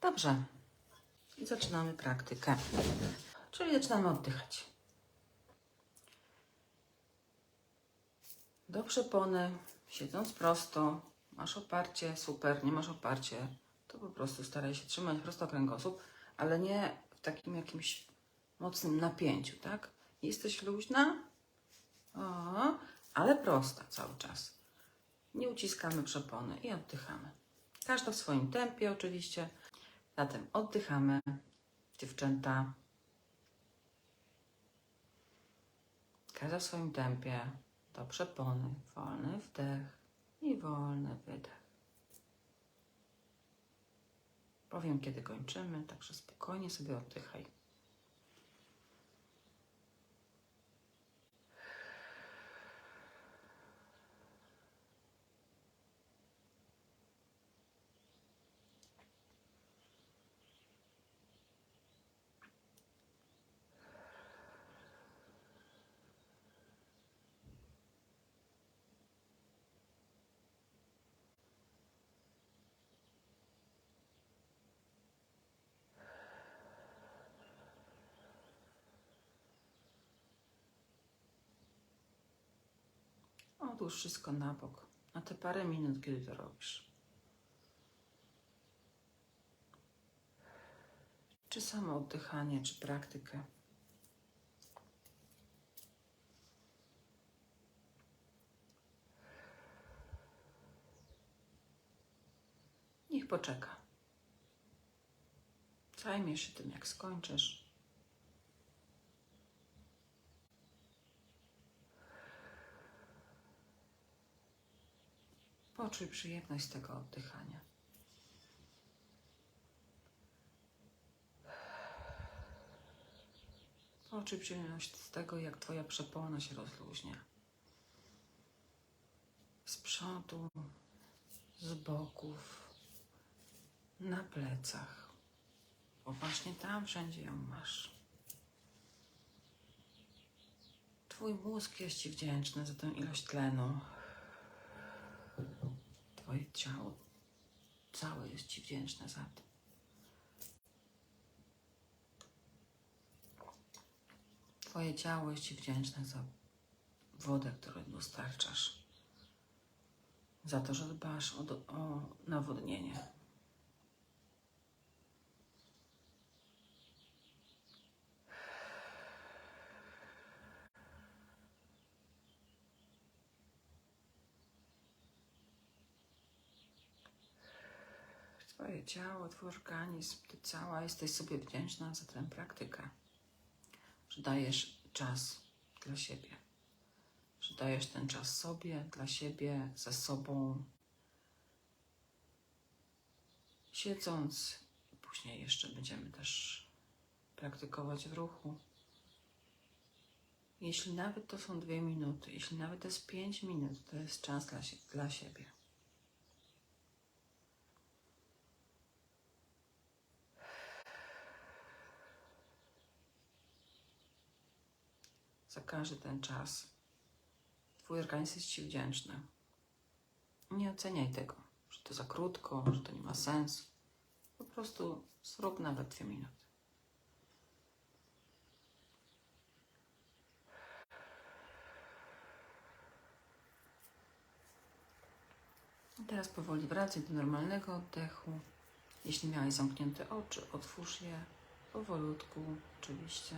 Dobrze. I zaczynamy praktykę. Czyli zaczynamy oddychać. Do przepony, siedząc prosto, masz oparcie, super, nie masz oparcie, to po prostu staraj się trzymać prosto kręgosłup, ale nie w takim jakimś mocnym napięciu, tak? Jesteś luźna, o, ale prosta cały czas. Nie uciskamy przepony i oddychamy. Każda w swoim tempie oczywiście. Zatem oddychamy, dziewczęta. Każda w swoim tempie. Do przepony. Wolny wdech i wolny wydech. Powiem, kiedy kończymy, także spokojnie sobie oddychaj. Odłóż wszystko na bok. Na te parę minut, kiedy to robisz. Czy samo oddychanie, czy praktykę. Niech poczeka. Zajmiesz się tym, jak skończysz. Poczuj przyjemność tego oddychania. Poczuj przyjemność z tego, jak Twoja przepona się rozluźnia. Z przodu, z boków, na plecach. Bo właśnie tam wszędzie ją masz. Twój mózg jest Ci wdzięczny za tę ilość tlenu. Twoje ciało całe jest Ci wdzięczne za to. Twoje ciało jest Ci wdzięczne za wodę, którą dostarczasz. Za to, że dbasz o, o nawodnienie. Twoje ciało, Twój organizm, Ty cała jesteś sobie wdzięczna za tę praktykę. Że dajesz czas dla siebie. Że dajesz ten czas sobie, dla siebie, ze sobą. Siedząc, później jeszcze będziemy też praktykować w ruchu. Jeśli nawet to są dwie minuty, jeśli nawet to jest pięć minut, to jest czas dla, dla siebie. Za każdy ten czas. Twój organizm jest Ci wdzięczny. Nie oceniaj tego, że to za krótko, że to nie ma sensu. Po prostu zrób nawet dwie minuty. I teraz powoli wracaj do normalnego oddechu. Jeśli miałeś zamknięte oczy, otwórz je powolutku, oczywiście.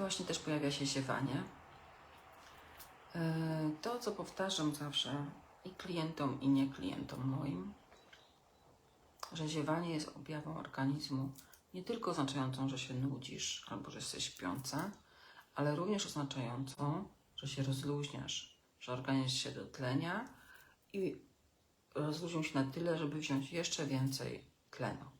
Właśnie też pojawia się ziewanie. Yy, To, co powtarzam zawsze i klientom, i nie klientom moim, że ziewanie jest objawą organizmu nie tylko oznaczającą, że się nudzisz albo że jesteś śpiąca, ale również oznaczającą, że się rozluźniasz, że organizm się dotlenia i rozluźnił się na tyle, żeby wziąć jeszcze więcej tlenu.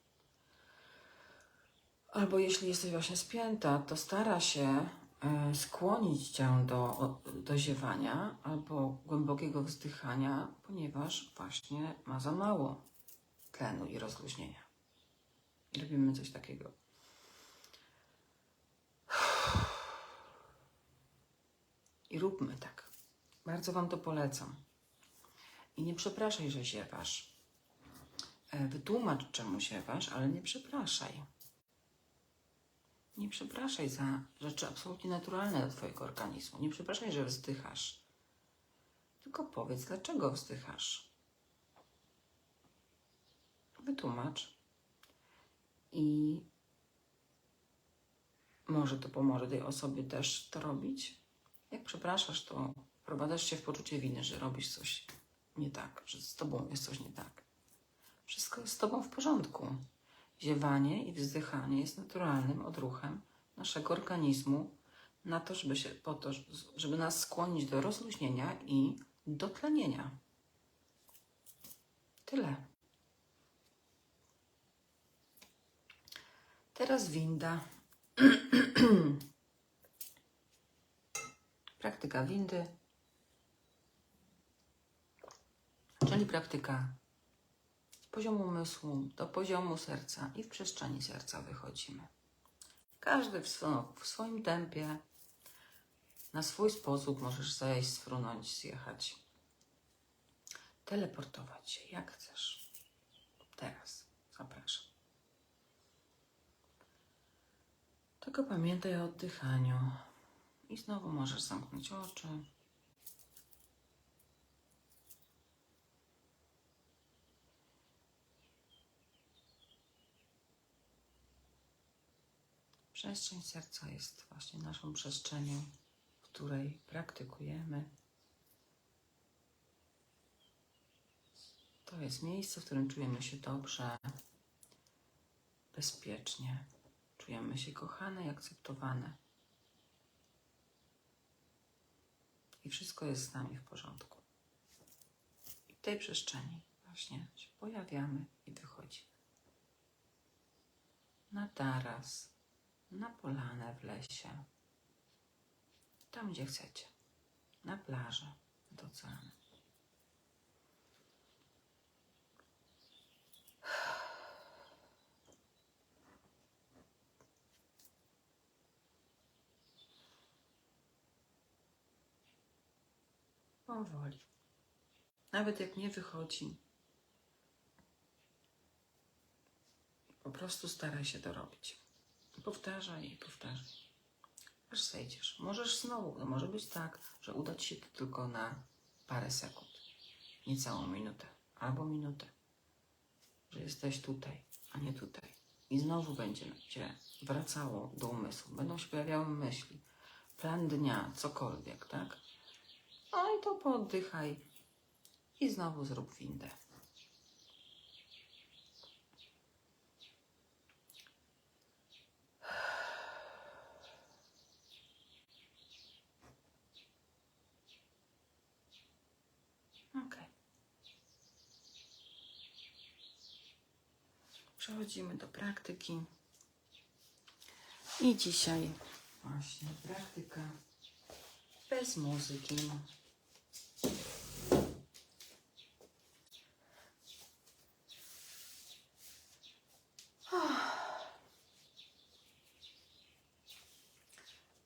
Albo jeśli jesteś właśnie spięta, to stara się e, skłonić cię do, do ziewania albo głębokiego wzdychania, ponieważ właśnie ma za mało tlenu i rozluźnienia. Robimy coś takiego. I róbmy tak. Bardzo Wam to polecam. I nie przepraszaj, że ziewasz. E, Wytłumacz, czemu ziewasz, ale nie przepraszaj. Nie przepraszaj za rzeczy absolutnie naturalne dla Twojego organizmu. Nie przepraszaj, że wzdychasz. Tylko powiedz, dlaczego wzdychasz. Wytłumacz. I może to pomoże tej osobie też to robić. Jak przepraszasz, to wprowadzasz się w poczucie winy, że robisz coś nie tak, że z tobą jest coś nie tak. Wszystko jest z tobą w porządku. Ziewanie i wzdychanie jest naturalnym odruchem naszego organizmu na to, żeby się, po to, żeby nas skłonić do rozluźnienia i dotlenienia. Tyle. Teraz winda. Praktyka windy, czyli praktyka poziomu umysłu do poziomu serca i w przestrzeni serca wychodzimy. Każdy w, swo- w swoim tempie, na swój sposób możesz zejść, sfrunąć, zjechać, teleportować się jak chcesz. Teraz zapraszam. Tylko pamiętaj o oddychaniu. I znowu możesz zamknąć oczy. Przestrzeń serca jest właśnie naszą przestrzenią, w której praktykujemy. To jest miejsce, w którym czujemy się dobrze, bezpiecznie. Czujemy się kochane i akceptowane. I wszystko jest z nami w porządku. I w tej przestrzeni właśnie się pojawiamy i wychodzimy. Na taras, na polanę w lesie, tam gdzie chcecie, na plażę, nad oceanem. Powoli. Nawet jak nie wychodzi, po prostu staraj się to robić. Powtarzaj powtarzaj. Aż zejdziesz. Możesz znowu, no może być tak, że uda ci się to tylko na parę sekund. Nie całą minutę. Albo minutę. Że jesteś tutaj, a nie tutaj. I znowu będzie cię wracało do umysłu. Będą się pojawiały myśli. Plan dnia, cokolwiek, tak? No i to pooddychaj i znowu zrób windę. Przechodzimy do praktyki. I dzisiaj właśnie praktyka bez muzyki.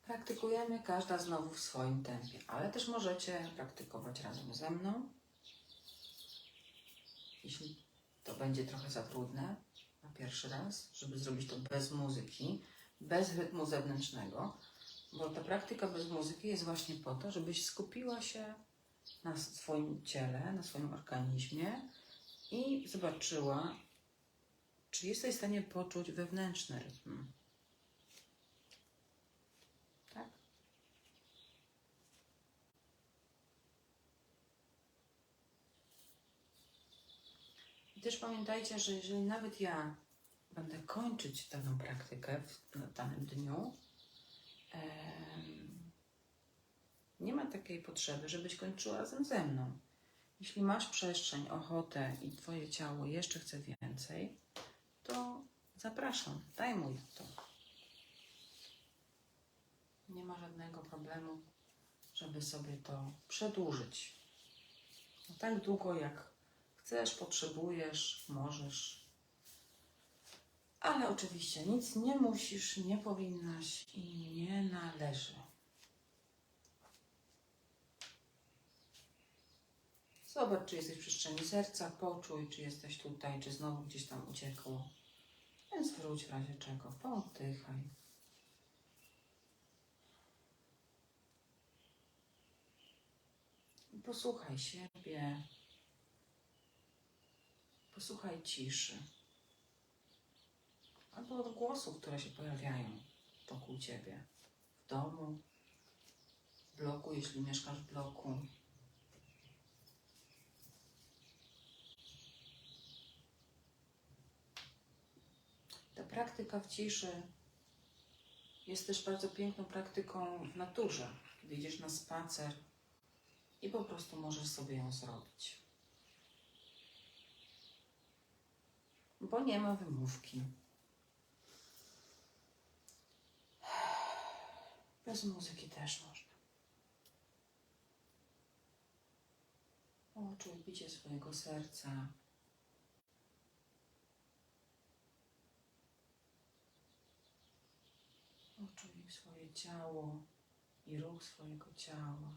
Praktykujemy każda znowu w swoim tempie, ale też możecie praktykować razem ze mną. Jeśli to będzie trochę za trudne pierwszy raz, żeby zrobić to bez muzyki, bez rytmu zewnętrznego, bo ta praktyka bez muzyki jest właśnie po to, żebyś skupiła się na swoim ciele, na swoim organizmie i zobaczyła, czy jesteś w stanie poczuć wewnętrzny rytm. Tak? Też pamiętajcie, że jeżeli nawet ja będę kończyć daną praktykę w danym dniu, nie ma takiej potrzeby, żebyś kończyła razem ze mną. Jeśli masz przestrzeń, ochotę i Twoje ciało jeszcze chce więcej, to zapraszam, daj mu to. Nie ma żadnego problemu, żeby sobie to przedłużyć. No tak długo, jak chcesz, potrzebujesz, możesz. Ale oczywiście nic nie musisz, nie powinnaś i nie należy. Zobacz, czy jesteś w przestrzeni serca, poczuj, czy jesteś tutaj, czy znowu gdzieś tam uciekło. Więc wróć w razie czego, pooddychaj. Posłuchaj siebie, posłuchaj ciszy. Albo odgłosów, które się pojawiają wokół ciebie. W domu, w bloku, jeśli mieszkasz w bloku. Ta praktyka w ciszy jest też bardzo piękną praktyką w naturze, kiedy idziesz na spacer i po prostu możesz sobie ją zrobić. Bo nie ma wymówki. Bez muzyki też można. Poczuj bicie swojego serca. Poczuj swoje ciało i ruch swojego ciała.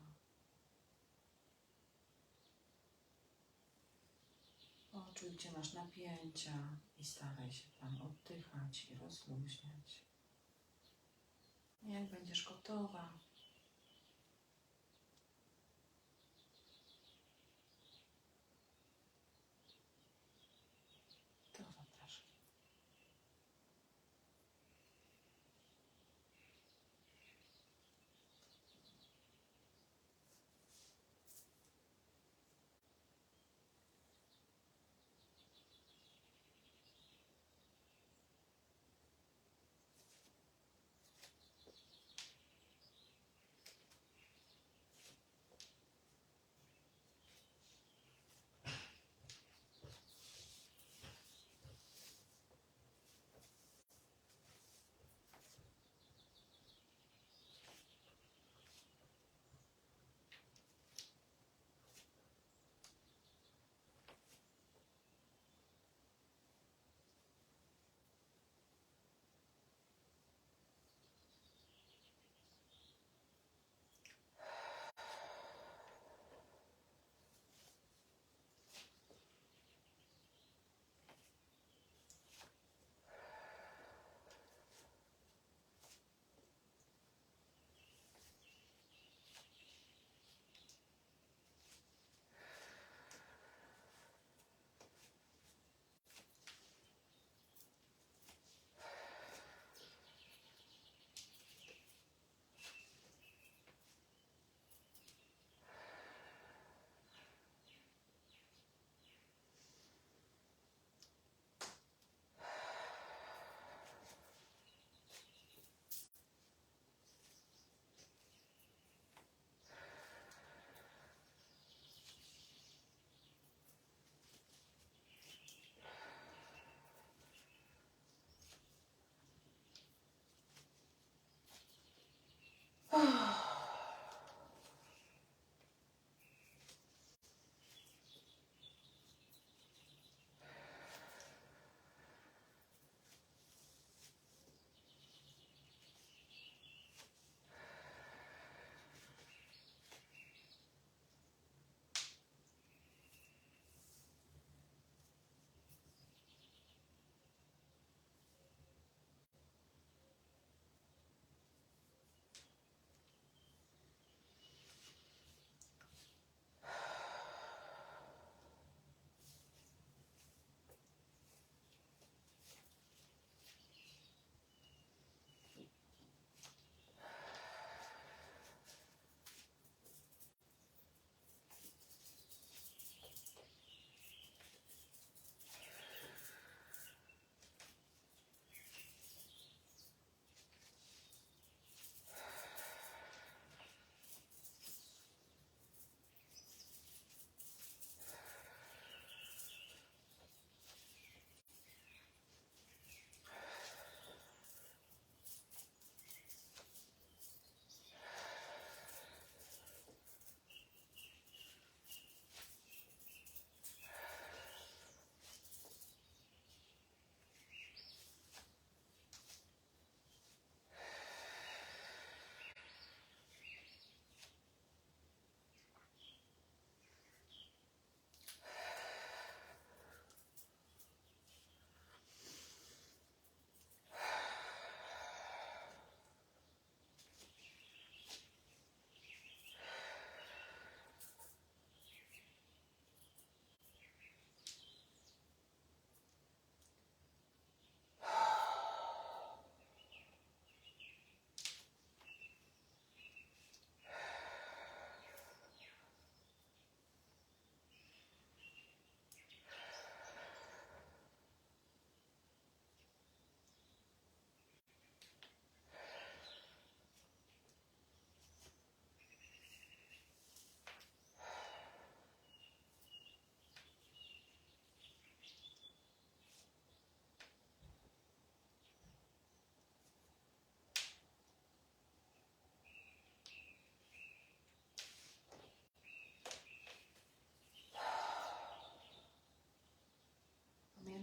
Poczuj, gdzie masz napięcia i staraj się tam oddychać i rozluźniać. Jak będziesz gotowa, Oh.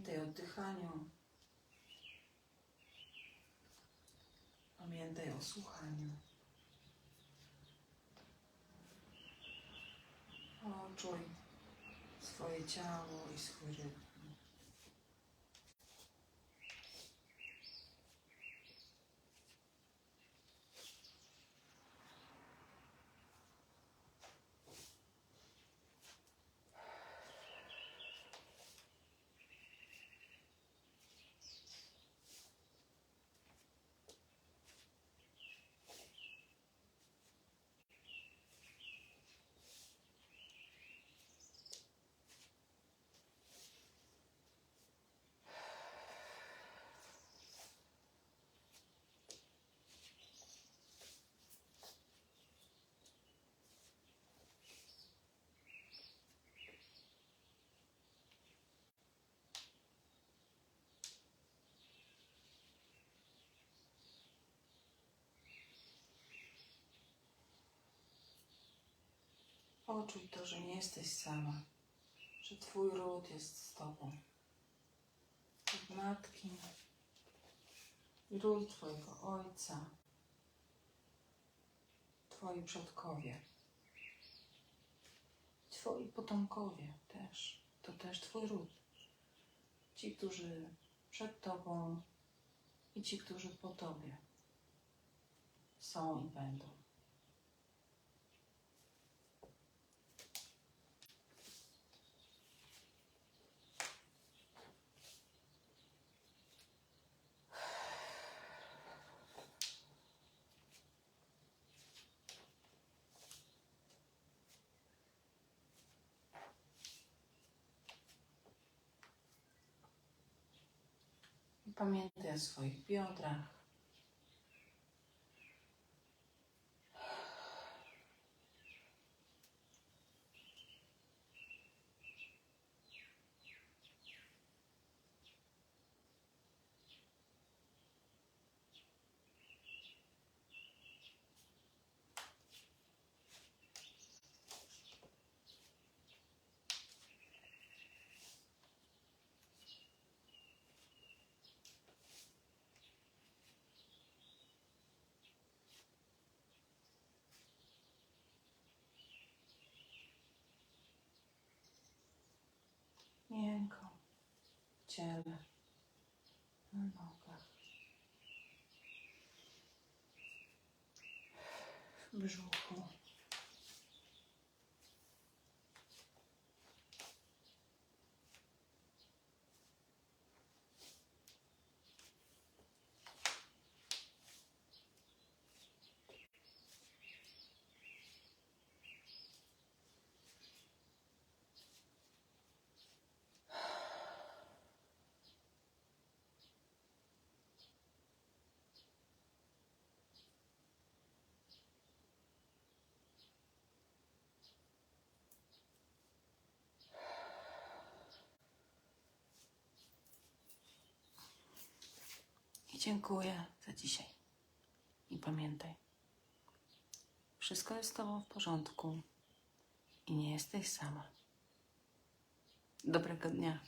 Słuchaniu. Pamiętaj o słuchaniu. Poczuj swoje ciało i swój rytm. Poczuj to, że nie jesteś sama, że Twój ród jest z Tobą. Ród matki, ród Twojego ojca, Twoi przodkowie, Twoi potomkowie też. To też Twój ród. Ci, którzy przed Tobą i ci, którzy po Tobie są i będą. Pamiętaj o swoich biodrach. Miękko. W ciele, na nogach, w brzuchu. I dziękuję za dzisiaj. I pamiętaj, wszystko jest z Tobą w porządku i nie jesteś sama. Dobrego dnia.